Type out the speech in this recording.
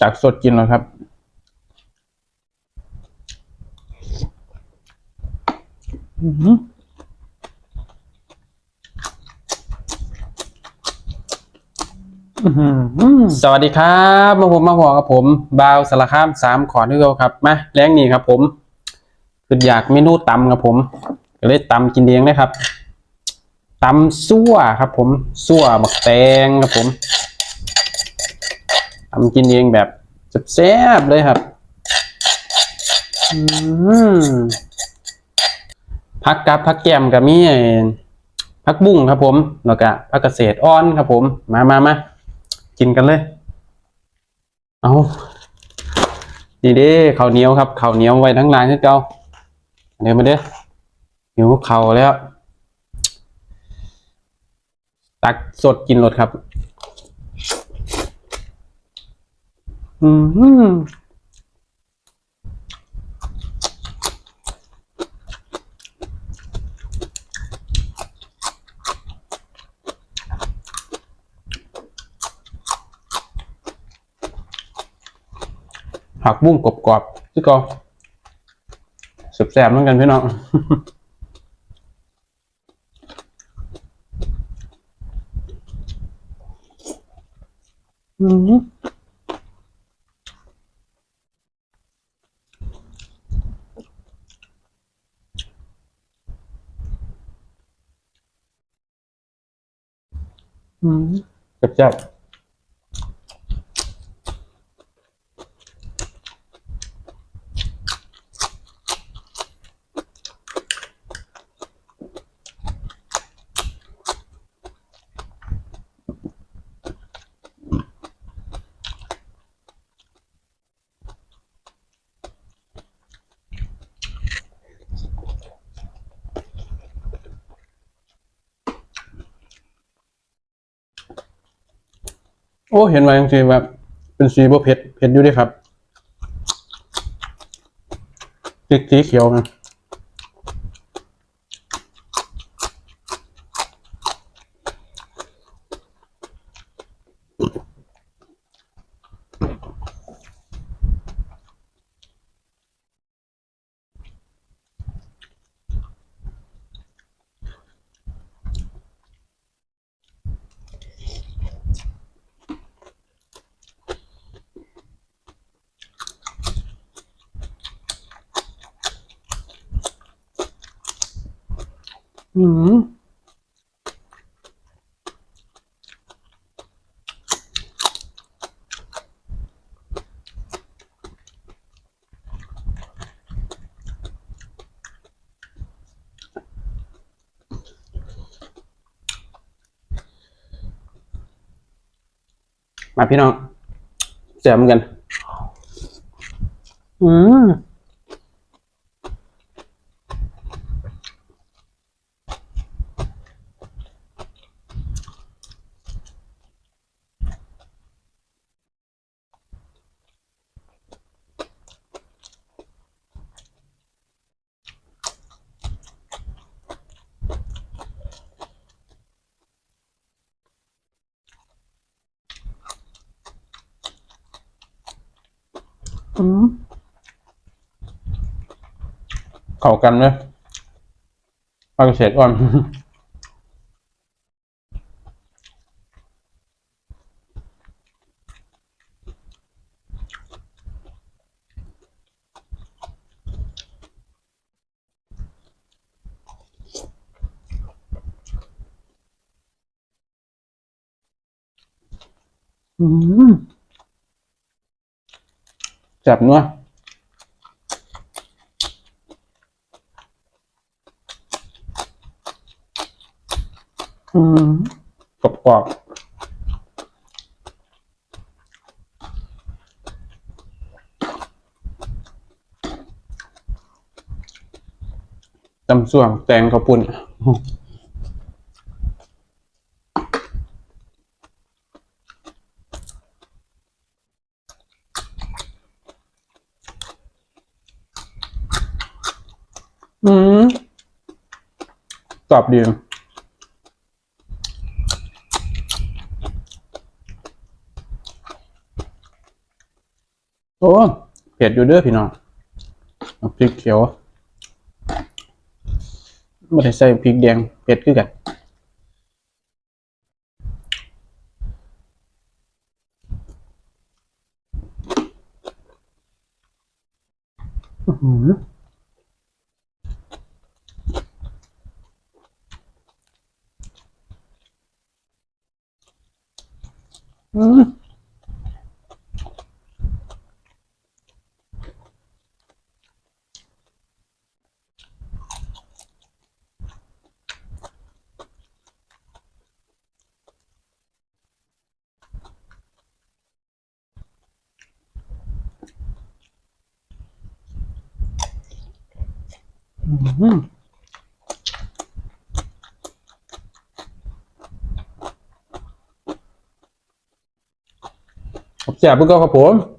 จากสดกินเลยครับ อือสวัสดีครับมาผมมาบอกกับผมบาวสารคามสามขอนึกเอาครับมาแรงนี่ครับ ผมคืออยากเมนูตำครับผมก็เลยตำกินเองเลยครับตำซั่วครับ ผมซั่วบักแตงครับผม ตำกินเองแบบแซ่บเลยครับอืมพักกับพักแก้มกับมีพักบุ้งครับผมแล้วก็พักเกษตรอ้อนครับผม มามามากินกันเลย เอาดีเด้ข้าวเหนียวครับข้าวเหนียวไว้ทั้งร้านคือเก่าเดี๋ยวมาเด้อหิวข้าวแล้ว ตักสดกินรสครับ อืมผักบุ้งกรอบๆที่ก็แสบๆเหมือนกันพี่น้องอืม แซ่บ โอ้เห็นมจริงๆแบบเป็นสีบ่เผ็ดเผ็ดอยู่ด้วยครับสีสีเขียวนะ อืมมาพี่น้องแซ่บเหมือนกัน อืม อืมเข้ากันเลยปลากระเฉดอ่อนอืม จับเนื้ออืมกรอบกรอบตำส่วงแตงข้าวปุ้น อืมกรอบดีโอ้เผ็ดอยู่เด้อพี่น้องพริกเขียวไม่ได้ใส่พริกแดงเผ็ดคือกันอือ หือ อืมอื